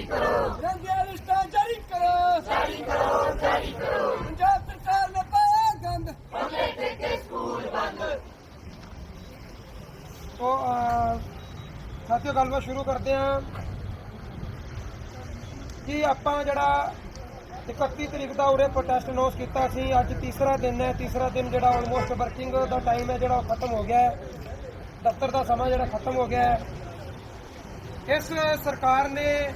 ਕਰੋ। ਲਿਸਟਾਂ ਜਾਰੀ ਕਰੋ। ਜਾਰੀ ਕਰੋ ਜਾਰੀ ਕਰੋ। ਪੰਜਾਬ ਸਰਕਾਰ ਨੇ ਪਾਇਆ ਗੰਦ। तो अ, ਸਾਥੀਓ ਗੱਲਬਾਤ ਸ਼ੁਰੂ ਕਰਦੇ ਹਾਂ। ਕਿ ਆਪਾਂ ਜਿਹੜਾ 31 ਤਰੀਕ ਦਾ ਉਰੇ ਪ੍ਰੋਟੈਸਟ ਅਨਾਉਂਸ ਕੀਤਾ ਸੀ ਅੱਜ ਤੀਸਰਾ ਦਿਨ ਹੈ। ਤੀਸਰਾ ਦਿਨ ਜਿਹੜਾ ਆਲਮੋਸਟ ਵਰਕਿੰਗ ਦਾ ਟਾਈਮ ਹੈ ਜਿਹੜਾ ਉਹ ਖਤਮ ਹੋ ਗਿਆ ਹੈ। ਦਫ਼ਤਰ ਦਾ ਸਮਾਂ ਜਿਹੜਾ ਖਤਮ ਹੋ ਗਿਆ ਹੈ। ਇਸ ਸਰਕਾਰ ਨੇ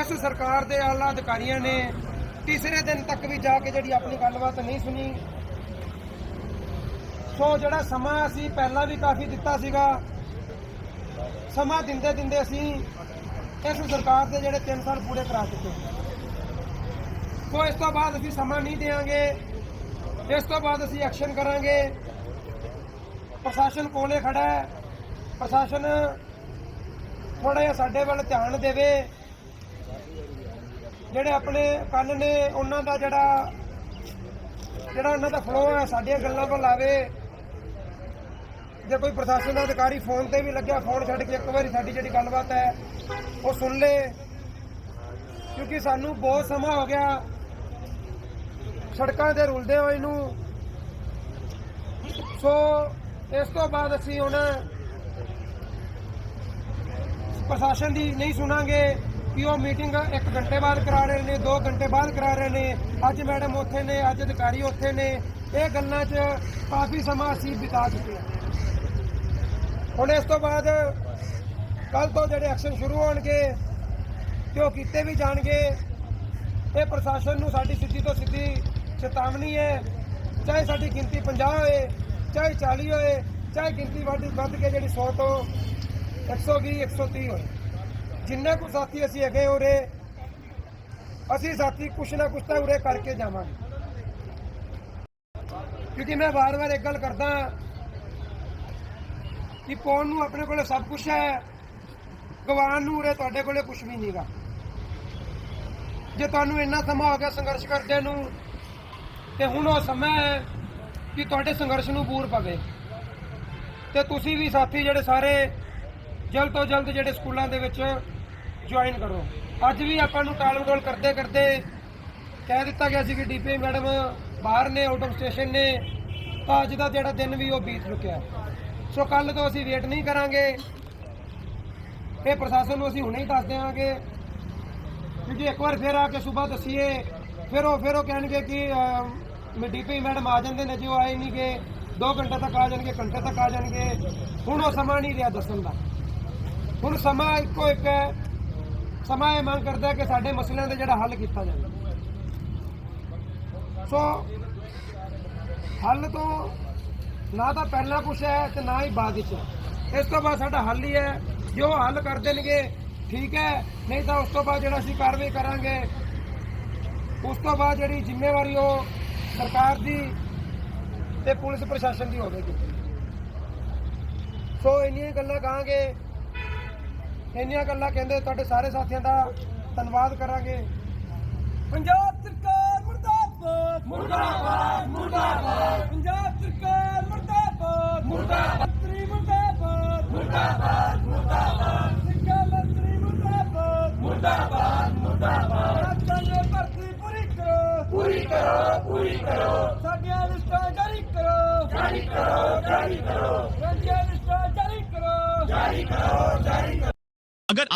ਇਸ ਸਰਕਾਰ ਦੇ ਆਲਾ ਅਧਿਕਾਰੀਆਂ ਨੇ ਤੀਸਰੇ ਦਿਨ ਤੱਕ ਵੀ ਜਾ ਕੇ ਜਿਹੜੀ ਆਪਣੀ ਗੱਲਬਾਤ ਨਹੀਂ ਸੁਣੀ। ਸੋ ਜਿਹੜਾ ਸਮਾਂ ਅਸੀਂ ਪਹਿਲਾਂ ਵੀ ਕਾਫੀ ਦਿੱਤਾ ਸੀਗਾ, ਸਮਾਂ ਦਿੰਦੇ ਦਿੰਦੇ ਅਸੀਂ ਇਸ ਸਰਕਾਰ ਦੇ ਜਿਹੜੇ 3 ਸਾਲ ਪੂਰੇ ਕਰਾ ਚੁੱਕੇ ਸੋ ਇਸ ਤੋਂ ਬਾਅਦ ਅਸੀਂ ਸਮਾਂ ਨਹੀਂ ਦੇਵਾਂਗੇ ਇਸ ਤੋਂ ਬਾਅਦ ਅਸੀਂ ਐਕਸ਼ਨ ਕਰਾਂਗੇ। ਪ੍ਰਸ਼ਾਸਨ ਕੋਲੇ ਖੜਾ ਹੈ, ਪ੍ਰਸ਼ਾਸਨ ਥੋੜਾ ਜਿਹਾ ਸਾਡੇ ਵੱਲ ਧਿਆਨ ਦੇਵੇ। ਜਿਹੜੇ ਆਪਣੇ ਕੰਨ ਨੇ, ਉਹਨਾਂ ਦਾ ਜਿਹੜਾ ਜਿਹੜਾ ਉਹਨਾਂ ਦਾ ਫਲੋ ਹੈ, ਸਾਡੀਆਂ ਗੱਲਾਂ ਵੱਲ ਆਵੇ। ਜੇ ਕੋਈ ਪ੍ਰਸ਼ਾਸਨ ਦਾ ਅਧਿਕਾਰੀ ਫੋਨ ਤੇ ਵੀ ਲੱਗਿਆ ਫੋਨ ਛੱਡ ਕੇ ਇੱਕ ਵਾਰੀ ਸਾਡੀ ਜਿਹੜੀ ਗੱਲਬਾਤ ਹੈ, ਉਹ ਸੁਣ ਲੇ। ਕਿਉਂਕਿ ਸਾਨੂੰ ਬਹੁਤ ਸਮਾਂ ਹੋ ਗਿਆ। ਸੜਕਾਂ ਤੇ ਰੁਲਦੇ ਹੋਏ ਨੂੰ। ਸੋ ਇਸ ਤੋਂ ਬਾਅਦ ਅਸੀਂ ਹੁਣ ਪ੍ਰਸ਼ਾਸਨ ਦੀ ਨਹੀਂ ਸੁਣਾਂਗੇ। ਕਿ ਉਹ ਮੀਟਿੰਗ 1 ਘੰਟੇ ਬਾਅਦ ਕਰਾ ਰਹੇ ਨੇ 2 ਘੰਟੇ ਬਾਅਦ ਕਰਾ ਰਹੇ ਨੇ। ਅੱਜ ਮੈਡਮ ਉੱਥੇ ਨੇ, ਅੱਜ ਅਧਿਕਾਰੀ ਉੱਥੇ ਨੇ। ਇਹ ਗੱਲਾਂ 'ਚ ਕਾਫੀ ਸਮਾਂ ਅਸੀਂ ਬਿਤਾ ਚੁੱਕੇ ਹਾਂ। ਹੁਣ ਇਸ ਤੋਂ ਬਾਅਦ ਕੱਲ ਤੋਂ ਜਿਹੜੇ ਐਕਸ਼ਨ ਸ਼ੁਰੂ ਹੋਣਗੇ ਤੇ ਉਹ ਕੀਤੇ ਵੀ ਜਾਣਗੇ, ਇਹ ਪ੍ਰਸ਼ਾਸਨ ਨੂੰ ਸਾਡੀ ਸਿੱਧੀ ਤੋਂ ਸਿੱਧੀ ਚੇਤਾਵਨੀ ਹੈ। ਚਾਹੇ ਸਾਡੀ ਗਿਣਤੀ 50 ਹੋਏ, ਚਾਹੇ 40 ਹੋਏ, ਚਾਹੇ ਗਿਣਤੀ ਵੱਧ ਵੱਧ ਕੇ ਜਿਹੜੀ 100 ਤੋਂ 120 130 ਹੋਏ। ਜਿੰਨਾ ਕੁ ਸਾਥੀ ਅਸੀਂ ਹੈਗੇ ਉਰੇ, ਅਸੀਂ ਸਾਥੀ ਕੁਛ ਨਾ ਕੁਛ ਤਾਂ ਉਰੇ ਕਰਕੇ ਜਾਵਾਂਗੇ। ਕਿਉਂਕਿ ਮੈਂ ਵਾਰ-ਵਾਰ ਇੱਕ ਗੱਲ ਕਰਦਾ ਕਿ ਪਾਉਣ ਨੂੰ ਆਪਣੇ ਕੋਲੇ ਸਭ ਕੁਝ ਹੈ ਗਵਾਨ ਨੂੰ ਉਰੇ ਤੁਹਾਡੇ ਕੋਲੇ ਕੁਝ ਵੀ ਨਹੀਂਗਾ ਜੇ ਤੁਹਾਨੂੰ ਇੰਨਾ ਸਮਾਂ ਹੋ ਗਿਆ ਸੰਘਰਸ਼ ਕਰਦੇ ਨੂੰ, ਤੇ ਹੁਣ ਉਹ ਸਮਾਂ ਹੈ ਕਿ ਤੁਹਾਡੇ ਸੰਘਰਸ਼ ਨੂੰ ਬੂਰ ਪਵੇ। ਤੇ ਤੁਸੀਂ ਵੀ ਸਾਥੀ ਜਿਹੜੇ ਸਾਰੇ ਜਲਦ ਤੋਂ ਜਲਦ ਜਿਹੜੇ ਸਕੂਲਾਂ ਦੇ ਵਿੱਚ ਜੁਆਇਨ ਕਰੋ। ਅੱਜ ਵੀ ਆਪਾਂ ਨੂੰ ਟਾਲ ਮਟੋਲ ਕਰਦੇ ਕਰਦੇ ਕਹਿ ਦਿੱਤਾ ਗਿਆ ਸੀ ਕਿ ਡੀਪੀ ਮੈਡਮ ਬਾਹਰ ਨੇ ਆਊਟ ਆਫ ਸਟੇਸ਼ਨ ਨੇ ਤਾਂ ਅੱਜ ਦਾ ਜਿਹੜਾ ਦਿਨ ਵੀ ਉਹ ਬੀਤ ਚੁੱਕਿਆ ਸੋ ਕੱਲ ਤੋਂ ਅਸੀਂ ਵੇਟ ਨਹੀਂ ਕਰਾਂਗੇ। ਇਹ ਪ੍ਰਸ਼ਾਸਨ ਨੂੰ ਅਸੀਂ ਹੁਣੇ ਹੀ ਦੱਸ ਦੇਵਾਂਗੇ ਕਿਉਂਕਿ ਇੱਕ ਵਾਰ ਫਿਰ ਆ ਕੇ ਸਵੇਰ ਦੱਸੀਏ ਫਿਰ ਉਹ ਫਿਰ ਉਹ ਕਹਿਣਗੇ ਕਿ ਅਹ, ਡੀਪੀ ਮੈਡਮ ਆ ਜਾਂਦੇ ਨੇ ਜੇ ਉਹ ਆਏ ਨਹੀਂ ਗਏ 2 ਘੰਟੇ ਤੱਕ ਆ ਜਾਣਗੇ ਘੰਟੇ ਤੱਕ ਆ ਜਾਣਗੇ। ਹੁਣ ਉਹ ਸਮਾਂ ਨਹੀਂ ਰਿਹਾ ਦੱਸਣ ਦਾ। ਹੁਣ ਸਮਾਂ ਇੱਕੋ ਇੱਕ ਹੈ ਸਮਾਂ ਇਹ ਮੰਗ ਕਰਦਾ ਕਿ ਸਾਡੇ ਮਸਲਿਆਂ ਦਾ ਜਿਹੜਾ ਹੱਲ ਕੀਤਾ ਜਾਵੇ। ਸੋ, ਹੱਲ ਤੋਂ ਨਾ ਤਾਂ ਪਹਿਲਾਂ ਕੁਛ ਹੈ ਤੇ ਨਾ ਹੀ ਬਾਅਦ ਵਿੱਚ। ਹੈ। ਇਸ ਤੋਂ ਬਾਅਦ ਸਾਡਾ ਹੱਲ ਹੀ ਹੈ, ਜੋ ਹੱਲ ਕਰ ਦੇਣਗੇ, ਠੀਕ ਹੈ, ਨਹੀਂ ਤਾਂ ਉਸ ਤੋਂ ਬਾਅਦ ਜਿਹੜਾ ਅਸੀਂ ਕਾਰਵਾਈ ਕਰਾਂਗੇ, ਉਸ ਤੋਂ ਬਾਅਦ ਜਿਹੜੀ ਜ਼ਿੰਮੇਵਾਰੀ ਉਹ ਸਰਕਾਰ ਦੀ ਤੇ ਪੁਲਿਸ ਪ੍ਰਸ਼ਾਸਨ ਦੀ ਹੋਵੇਗੀ। ਸੋ ਇੰਨੀਆਂ ਹੀ ਗੱਲਾਂ ਕਹਾਂਗੇ। ਇੰਨੀਆਂ ਗੱਲਾਂ ਕਹਿੰਦੇ ਤੁਹਾਡੇ ਸਾਰੇ ਸਾਥੀਆਂ ਦਾ ਧੰਨਵਾਦ ਕਰਾਂਗੇ। ਪੰਜਾਬ ਸਰਕਾਰ ਮੁਰਦਾਬਾਦ। ਮੁਰਦਾਬਾਦ ਮੁਰਦਾਬਾਦ। ਪੰਜਾਬ ਸਰਕਾਰ ਮੁਰਦਾਬਾਦ। ਮੁਰਦਾਬਾਦ। ਮੰਤਰੀ ਮੁਰਦਾਬਾਦ। ਮੁਰਦਾਬਾਦ ਮੁਰਦਾਬਾਦ। ਸਿੱਖਿਆ ਮੰਤਰੀ ਮੁਰਦਾਬਾਦ। ਮੁਰਦਾਬਾਦ ਮੁਰਦਾਬਾਦ। ਰਾਜਾ ਭਰਤੀ ਪੂਰੀ ਕਰੋ। ਪੂਰੀ ਕਰੋ ਪੂਰੀ ਕਰੋ। ਸਾਡੀਆਂ ਲਿਸਟਾਂ ਜਾਰੀ ਕਰੋ। ਜਾਰੀ ਕਰੋ ਜਾਰੀ ਕਰੋ। ਸਾਡੀਆਂ ਲਿਸਟਾਂ ਜਾਰੀ ਕਰੋ अगर